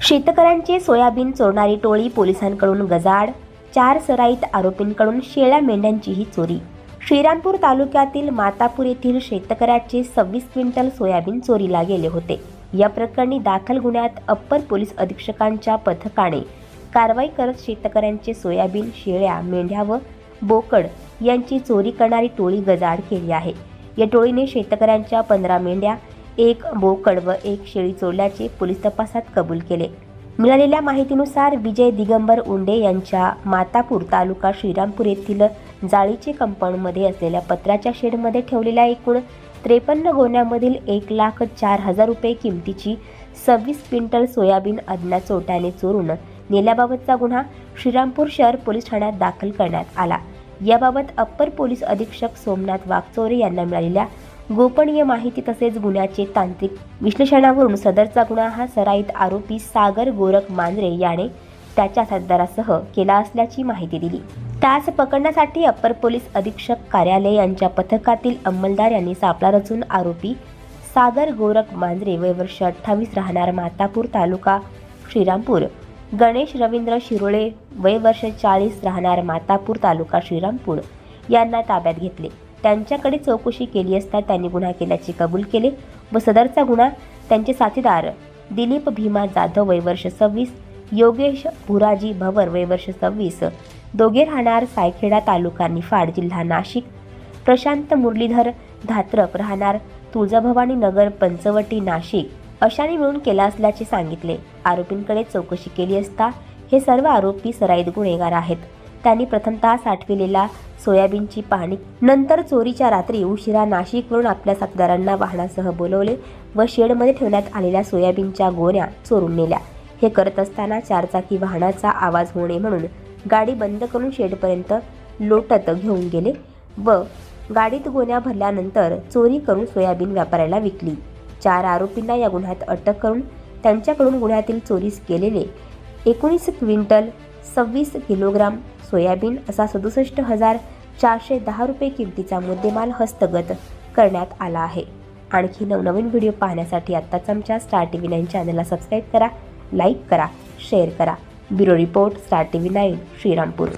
शेतकऱ्यांचे सोयाबीन चोरणारी टोळी पोलिसांकडून गजाड चार सराईत आरोपींकडून शेळ्या मेंढ्यांचीही चोरी. श्रीरामपूर तालुक्यातील मातापूर येथील शेतकऱ्याचे सव्वीस क्विंटल सोयाबीन चोरीला गेले होते. या प्रकरणी दाखल गुन्ह्यात अप्पर पोलीस अधीक्षकांच्या पथकाने कारवाई करत शेतकऱ्यांचे सोयाबीन शेळ्या मेंढ्या व बोकड यांची चोरी करणारी टोळी गजाड केली आहे. या टोळीने शेतकऱ्यांच्या पंधरा मेंढ्या एक बोकड व एक शेळी चोरल्याचे पोलीस तपासात कबूल केले. मिळालेल्या माहितीनुसार विजय दिगंबर उंडे यांच्या मातापूर तालुका श्रीरामपूर येथील जाळीचे कंपाऊंडमध्ये असलेल्या पत्राच्या शेडमध्ये ठेवलेल्या एकूण त्रेपन्न गोण्यामधील एक लाख चार हजार रुपये किमतीची सव्वीस क्विंटल सोयाबीन अज्ञात चोट्याने चोरून नेल्याबाबतचा गुन्हा श्रीरामपूर शहर पोलीस ठाण्यात दाखल करण्यात आला. याबाबत अप्पर पोलीस अधीक्षक सोमनाथ वाघचोरे यांना मिळालेल्या गोपनीय माहिती तसेच गुन्ह्याचे तांत्रिक विश्लेषणावरून सदरचा गुन्हा हा सराईत आरोपी सागर गोरख मांजरे याने त्याच्या साथीदारासह केला असल्याची माहिती दिली. त्यास पकडण्यासाठी अप्पर पोलीस अधीक्षक कार्यालय यांच्या पथकातील अंमलदार यांनी सापळा रचून आरोपी सागर गोरख मांजरे वय वर्ष अठ्ठावीस राहणार मातापूर तालुका श्रीरामपूर गणेश रवींद्र शिरोळे वय वर्ष चाळीस राहणार मातापूर तालुका श्रीरामपूर यांना ताब्यात घेतले. त्यांच्याकडे चौकशी केली असता त्यांनी गुन्हा केल्याचे कबूल केले. व सदरचा गुन्हा त्यांचे साथीदार दिलीप भीमा जाधव वय वर्ष सव्वीस योगेश भुराजी भवर वय वर्ष सव्वीस दोघे राहणार सायखेडा तालुका निफाड जिल्हा नाशिक प्रशांत मुरलीधर धात्रक राहणार तुळजाभवानी नगर पंचवटी नाशिक अशाने मिळून केला असल्याचे सांगितले. आरोपींकडे चौकशी केली असता हे सर्व आरोपी सराईत गुन्हेगार आहेत. त्यांनी प्रथमतः साठविलेला सोयाबीनची पाहणी नंतर चोरीच्या रात्री उशिरा नाशिकवरून आपल्या साथीदारांना वाहनासह बोलवले व शेडमध्ये ठेवण्यात आलेल्या सोयाबीनच्या गोण्या चोरून नेल्या. हे करत असताना चारचाकी वाहनाचा आवाज होणे म्हणून गाडी बंद करून शेडपर्यंत लोटत घेऊन गेले व गाडीत गोण्या भरल्यानंतर चोरी करून सोयाबीन व्यापाऱ्याला विकली. चार आरोपींना या गुन्ह्यात अटक करून त्यांच्याकडून गुन्ह्यातील चोरीस केलेले एकोणीस क्विंटल सव्वीस किलोग्राम सोयाबीन असा सदुसष्ट हजार चारशे दहा रुपये किमतीचा मुद्देमाल हस्तगत करण्यात आला आहे. आणखी नवनवीन व्हिडिओ पाहण्यासाठी आत्ताच आमच्या स्टार टी व्ही नाईन चॅनलला सबस्क्राईब करा लाईक करा शेअर करा. Bureau report star T V nine Shrirampur.